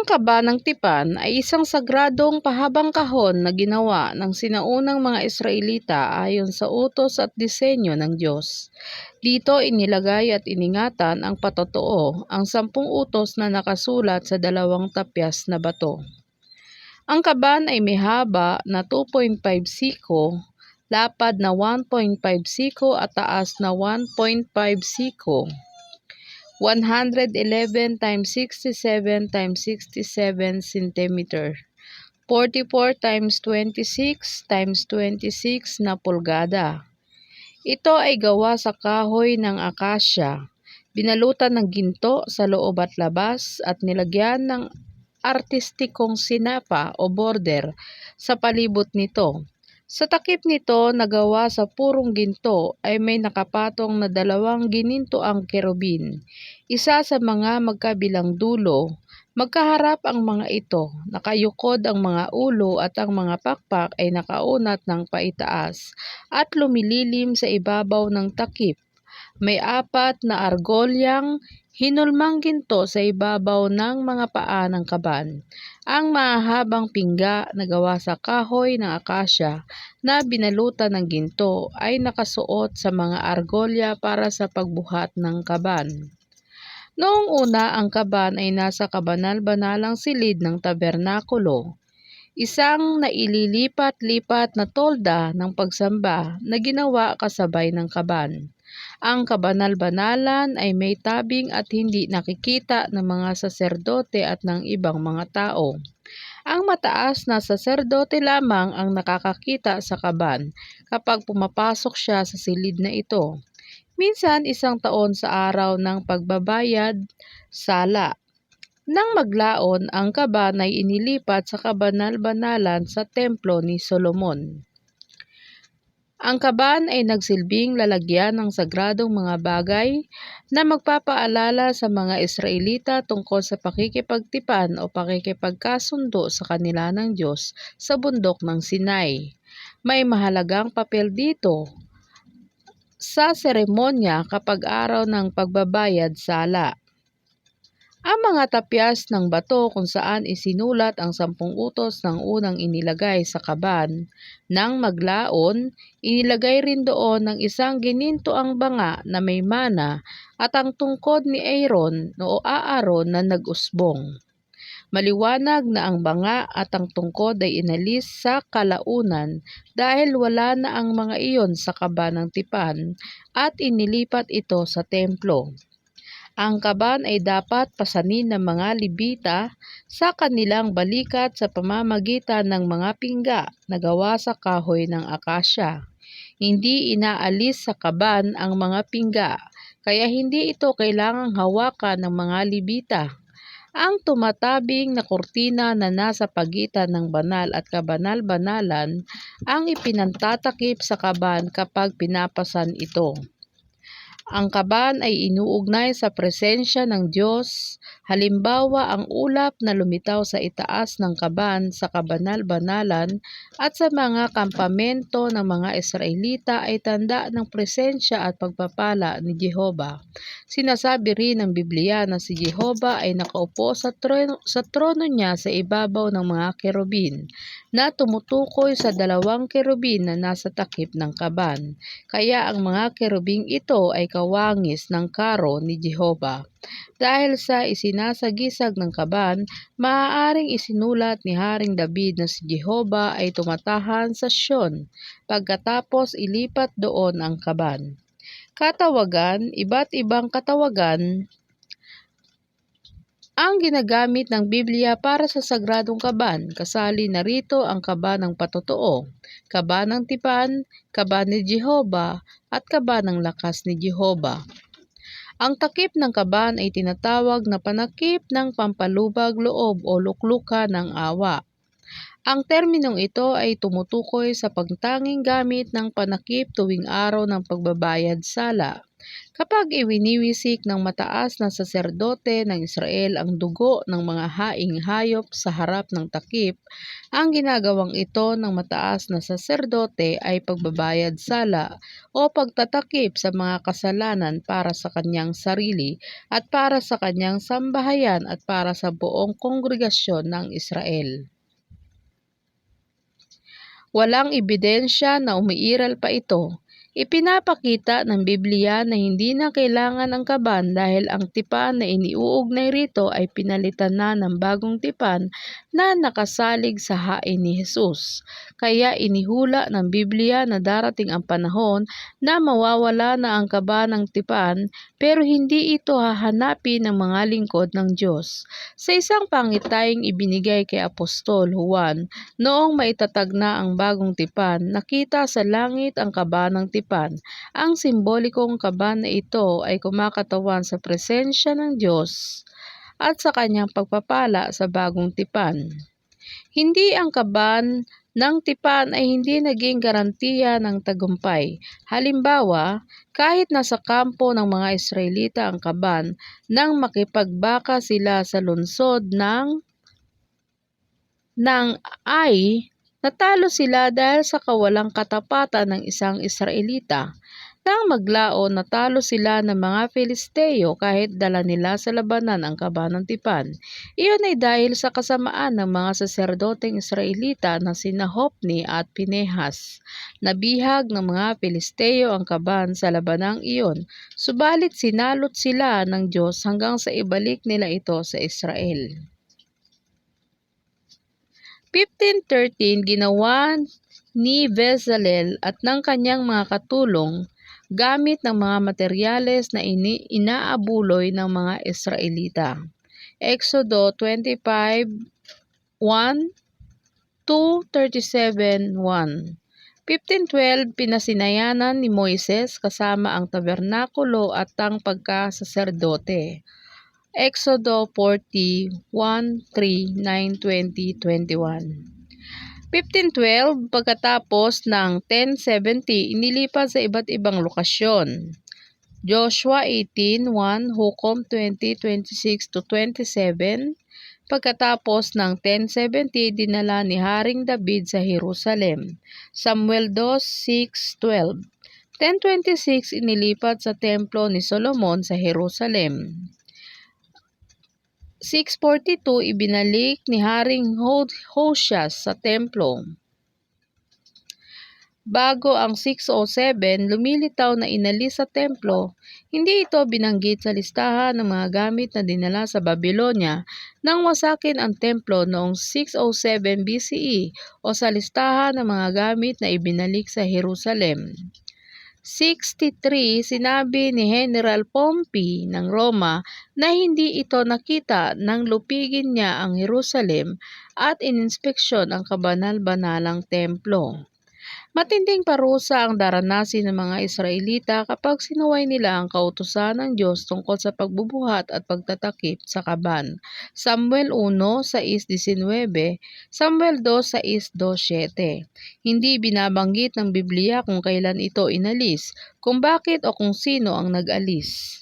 Ang kaba ng tipan ay isang sagradong pahabang kahon na ginawa ng sinaunang mga Israelita ayon sa utos at disenyo ng Diyos. Dito inilagay at iningatan ang patotoo ang sampung utos na nakasulat sa dalawang tapyas na bato. Ang kaban ay may haba na 2.5 siko, lapad na 1.5 siko at taas na 1.5 siko. 111 times 67 times 67 cm. 44 times 26 times 26 na pulgada. Ito ay gawa sa kahoy ng akasya, binalutan ng ginto sa loob at labas at nilagyan ng artistikong sinapa o border sa palibot nito. Sa takip nito na gawa sa purong ginto ay may nakapatong na dalawang ginintoang kerubin. Isa sa mga magkabilang dulo, magkaharap ang mga ito, nakayukod ang mga ulo at ang mga pakpak ay nakaunat ng paitaas at lumililim sa ibabaw ng takip. May apat na argolyang hinulmang ginto sa ibabaw ng mga paa ng kaban. Ang mahabang pingga na gawa sa kahoy ng akasya na binalutan ng ginto ay nakasuot sa mga argolya para sa pagbuhat ng kaban. Noong una, ang kaban ay nasa kabanal-banalang silid ng tabernakulo, isang naililipat-lipat na tolda ng pagsamba na ginawa kasabay ng kaban. Ang kabanal-banalan ay may tabing at hindi nakikita ng mga saserdote at ng ibang mga tao. Ang mataas na saserdote lamang ang nakakakita sa kaban kapag pumapasok siya sa silid na ito. Minsan isang taon sa araw ng pagbabayad, sala. Nang maglaon, ang kaban ay inilipat sa kabanal-banalan sa templo ni Solomon. Ang kaban ay nagsilbing lalagyan ng sagradong mga bagay na magpapaalala sa mga Israelita tungkol sa pakikipagtipan o pakikipagkasundo sa kanila ng Diyos sa bundok ng Sinai. May mahalagang papel dito sa seremonya kapag araw ng pagbabayad sala. Ang mga tapyas ng bato kung saan isinulat ang sampung utos ng unang inilagay sa kaban ng maglaon, inilagay rin doon ng isang gininto ang banga na may mana at ang tungkod ni Aaron o Aaron na nag-usbong. Maliwanag na ang banga at ang tungkod ay inalis sa kalaunan dahil wala na ang mga iyon sa kaban ng tipan at inilipat ito sa templo. Ang kaban ay dapat pasanin ng mga libita sa kanilang balikat sa pamamagitan ng mga pingga na gawa sa kahoy ng akasya. Hindi inaalis sa kaban ang mga pingga, kaya hindi ito kailangang hawakan ng mga libita. Ang tumatabing na kurtina na nasa pagitan ng banal at kabanal-banalan ang ipinantatakip sa kaban kapag pinapasan ito. Ang kaban ay inuugnay sa presensya ng Diyos, halimbawa ang ulap na lumitaw sa itaas ng kaban sa kabanal-banalan at sa mga kampamento ng mga Israelita ay tanda ng presensya at pagpapala ni Jehova. Sinasabi rin ng Biblia na si Jehova ay nakaupo sa trono, sa trono niya sa ibabaw ng mga kerubin na tumutukoy sa dalawang kerubin na nasa takip ng kaban. Kaya ang mga kerubing ito ay kawangis ng karo ni Jehova. Dahil sa isinasagisag ng kaban, maaaring isinulat ni Haring David na si Jehova ay tumatahan sa Sion, pagkatapos ilipat doon ang kaban. Katawagan, iba't ibang katawagan ang ginagamit ng Biblia para sa sagradong kaban. Kasali na rito ang kaban ng patotoo, kaban ng tipan, kaban ni Jehova, at kaban ng lakas ni Jehova. Ang takip ng kaban ay tinatawag na panakip ng pampalubag loob o lukluka ng awa. Ang terminong ito ay tumutukoy sa pagtanging gamit ng panakip tuwing araw ng pagbabayad sala. Kapag iwiniwisik ng mataas na saserdote ng Israel ang dugo ng mga haing hayop sa harap ng takip, ang ginagawang ito ng mataas na saserdote ay pagbabayad sala o pagtatakip sa mga kasalanan para sa kanyang sarili at para sa kanyang sambahayan at para sa buong kongregasyon ng Israel. Walang ebidensya na umiiral pa ito Ipinapakita ng Biblia na hindi na kailangan ang kaban dahil ang tipan na iniuugnay rito ay pinalitan na ng bagong tipan na nakasalig sa hain ni Jesus. Kaya inihula ng Biblia na darating ang panahon na mawawala na ang kaba ng tipan pero hindi ito hahanapin ng mga lingkod ng Diyos. Sa isang pangitaying ibinigay kay Apostol Juan noong maitatag na ang bagong tipan, nakita sa langit ang kaba ng tipan tipan. Ang simbolikong kaban na ito ay kumakatawan sa presensya ng Diyos at sa kanyang pagpapala sa bagong tipan. Hindi ang kaban ng tipan ay hindi naging garantiya ng tagumpay. Halimbawa, kahit nasa kampo ng mga Israelita ang kaban, nang makipagbaka sila sa lungsod ng ng Ai, Natalo sila dahil sa kawalang katapatan ng isang Israelita. Nang maglaon, natalo sila ng mga Filisteo kahit dala nila sa labanan ang kabanang tipan. Iyon ay dahil sa kasamaan ng mga saserdoteng Israelita na sina Hopni at Pinehas. Nabihag ng mga Filisteo ang kaban sa labanang iyon, subalit sinalot sila ng Diyos hanggang sa ibalik nila ito sa Israel. 1513 ginawa ni Bezalel at ng kanyang mga katulong gamit ng mga materyales na ini inaabuloy ng mga Israelita. Exodo 25, 1 237, 1 1512, pinasinayanan ni Moises kasama ang tabernakulo at ang pagkasaserdote. Exodo 41, 3, 9, 20, 21. 1512, pagkatapos ng 1070, inilipat sa iba't ibang lokasyon. Joshua 18:1, Hukom 20:26 to 27. Pagkatapos ng 1070, dinala ni Haring David sa Jerusalem. Samuel 2:6-12. 1026 inilipat sa templo ni Solomon sa Jerusalem. 642 ibinalik ni Haring Hosias sa templo. Bago ang 607, lumilitaw na inalis sa templo, hindi ito binanggit sa listahan ng mga gamit na dinala sa Babylonia nang wasakin ang templo noong 607 BCE o sa listahan ng mga gamit na ibinalik sa Jerusalem. 63, sinabi ni General Pompey ng Roma na hindi ito nakita nang lupigin niya ang Jerusalem at ininspeksyon ang kabanal-banalang templo. Matinding parusa ang daranasin ng mga Israelita kapag sinuway nila ang kautusan ng Diyos tungkol sa pagbubuhat at pagtatakip sa kaban. Samuel 1, 6.19, Samuel 2, 6.2.7. Hindi binabanggit ng Biblia kung kailan ito inalis, kung bakit o kung sino ang nag-alis.